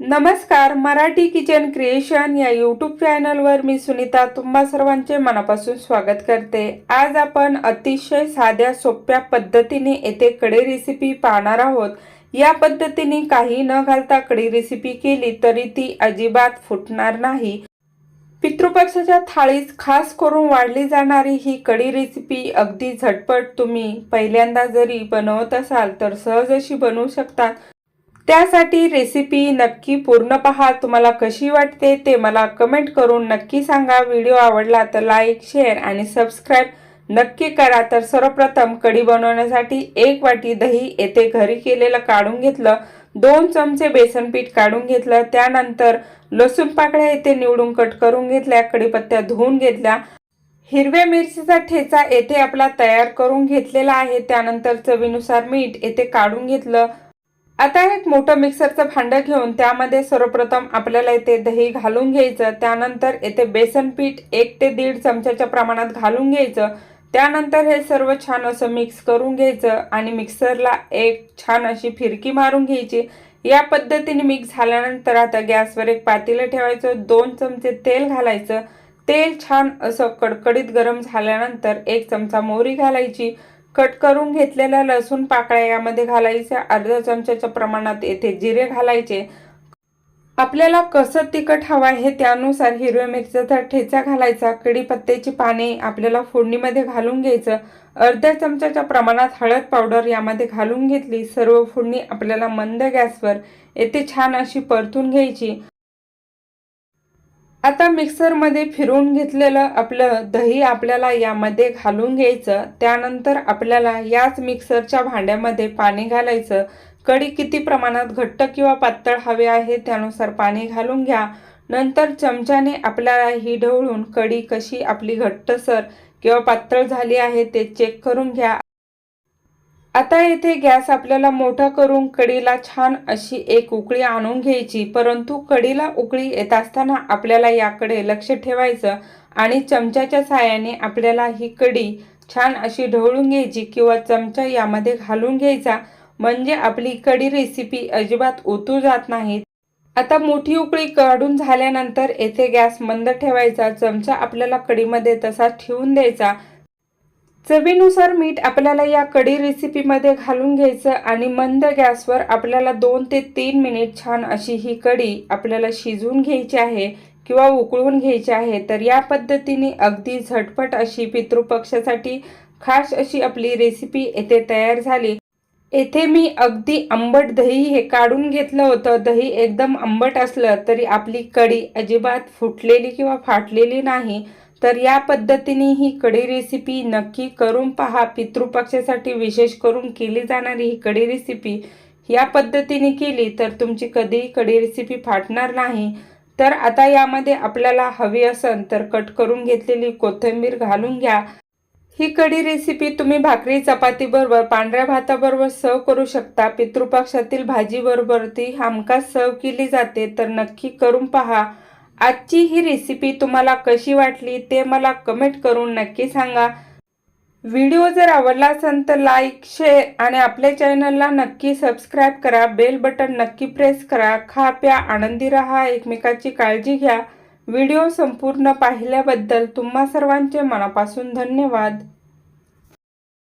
नमस्कार Marathi kitchen creation या YouTube चॅनलवर मी सुनीता तुम्हा सर्वांचे मनापासून स्वागत करते. आज आपण अतिशय साध्या सोप्या पद्धतीने येथे कढी रेसिपी पाहणार आहोत. या पद्धतीने काही न घालता कढी रेसिपी केली तरी ती अजिबात फुटणार नाही. पितृपक्षाच्या थाळीत खास करून वाढली जाणारी ही कढी रेसिपी अगदी झटपट तुम्ही पहिल्यांदा जरी बनवत असाल तर सहज अशी बनवू शकता त्यासाठी रेसिपी नक्की पूर्ण पहा. तुम्हाला कशी वाटते ते मला कमेंट करून नक्की सांगा. व्हिडिओ आवडला तर लाईक शेअर आणि सबस्क्राईब नक्की करा. तर सर्वप्रथम कढी बनवण्यासाठी एक वाटी दही येथे घरी केलेलं काढून घेतलं. दोन चमचे बेसन पीठ काढून घेतलं. त्यानंतर लसूण पाकळ्या येथे निवडून कट करून घेतल्या. कढीपत्त्या धुवून घेतल्या. हिरव्या मिरचीचा ठेचा येथे आपला तयार करून घेतलेला आहे. त्यानंतर चवीनुसार मीठ येथे काढून घेतलं. आता एक मोठं मिक्सरचं भांडं घेऊन त्यामध्ये सर्वप्रथम आपल्याला येथे दही घालून घ्यायचं त्यानंतर येथे बेसन पीठ एक ते दीड चमच्याच्या प्रमाणात घालून घ्यायचं त्यानंतर हे सर्व छान असं मिक्स करून घ्यायचं आणि मिक्सरला एक छान अशी फिरकी मारून घ्यायची. या पद्धतीने मिक्स झाल्यानंतर आता गॅसवर एक पातेलं ठेवायचं दोन चमचे तेल घालायचं. तेल छान असं कडकडीत गरम झाल्यानंतर एक चमचा मोहरी घालायची. कट करून घेतलेल्या लसूण पाकळ्या यामध्ये घालायच्या अर्ध्या चमच्याच्या प्रमाणात येथे जिरे घालायचे. आपल्याला कसं तिखट हवं आहे त्यानुसार हिरव्या मिरच्याचा ठेचा घालायचा. कढीपत्त्याची पाने आपल्याला फोडणीमध्ये घालून घ्यायचं. अर्ध्या चमच्याच्या प्रमाणात हळद पावडर यामध्ये घालून घेतली. सर्व फोडणी आपल्याला मंद गॅसवर येथे छान अशी परतून घ्यायची. आता मिक्सरमध्ये फिरवून घेतलेलं आपलं दही आपल्याला यामध्ये घालून घ्यायचं. त्यानंतर आपल्याला याच मिक्सरच्या भांड्यामध्ये पाणी घालायचं. कढी किती प्रमाणात घट्ट किंवा पातळ हवे आहे त्यानुसार पाणी घालून घ्या. नंतर चमच्याने आपल्याला ही ढवळून कढी कशी आपली घट्टसर किंवा पातळ झाली आहे ते चेक करून घ्या. आता येथे गॅस आपल्याला मोठा करून कढीला छान अशी एक उकळी आणून घ्यायची परंतु कढीला उकळी येत असताना आपल्याला याकडे लक्ष ठेवायचं आणि चमच्याच्या साहाय्याने आपल्याला ही कढी छान अशी ढवळून घ्यायची किंवा चमचा यामध्ये घालून घ्यायचा. म्हणजे आपली कढी रेसिपी अजिबात ओतू जात नाही. आता मोठी उकळी काढून झाल्यानंतर येथे गॅस मंद ठेवायचा चमचा आपल्याला कढीमध्ये तसा ठेवून द्यायचा. चवीनुसार मीठ आपल्याला या कढी रेसिपीमध्ये घालून घ्यायचं आणि मंद गॅसवर आपल्याला दोन ते तीन मिनिट छान अशी ही कढी आपल्याला शिजवून घ्यायची आहे किंवा उकळून घ्यायची आहे तर या पद्धतीने अगदी झटपट अशी पितृपक्षासाठी खास अशी आपली रेसिपी येथे तयार झाली. येथे मी अगदी आंबट दही हे काढून घेतलं होतं. दही एकदम आंबट असलं तरी आपली कढी अजिबात फुटलेली किंवा फाटलेली नाही. तर या पद्धतीने ही कढी रेसिपी नक्की करून पहा. पितृपक्षासाठी विशेष करून केली जाणारी ही कढी रेसिपी या पद्धतीने केली तर तुमची कधीही कढी रेसिपी फाटणार नाही. तर आता यामध्ये आपल्याला हवी असेल तर कट करून घेतलेली कोथिंबीर घालून घ्या. ही कढी रेसिपी तुम्ही भाकरी चपातीबरोबर पांढऱ्या भाताबरोबर सर्व करू शकता. पितृपक्षातील भाजीबरोबर ती हमखास सर्व केली जाते. तर नक्की करून पहा. आजची ही रेसिपी तुम्हाला कशी वाटली ते मला कमेंट करून नक्की सांगा. व्हिडिओ जर आवडला असेल तर लाईक शेअर आणि आपल्या चॅनलला नक्की सबस्क्राईब करा. बेल बटन नक्की प्रेस करा. खा प्या आनंदी राहा एकमेकाची काळजी घ्या. व्हिडिओ संपूर्ण पाहिल्याबद्दल तुम्हा सर्वांचे मनापासून धन्यवाद.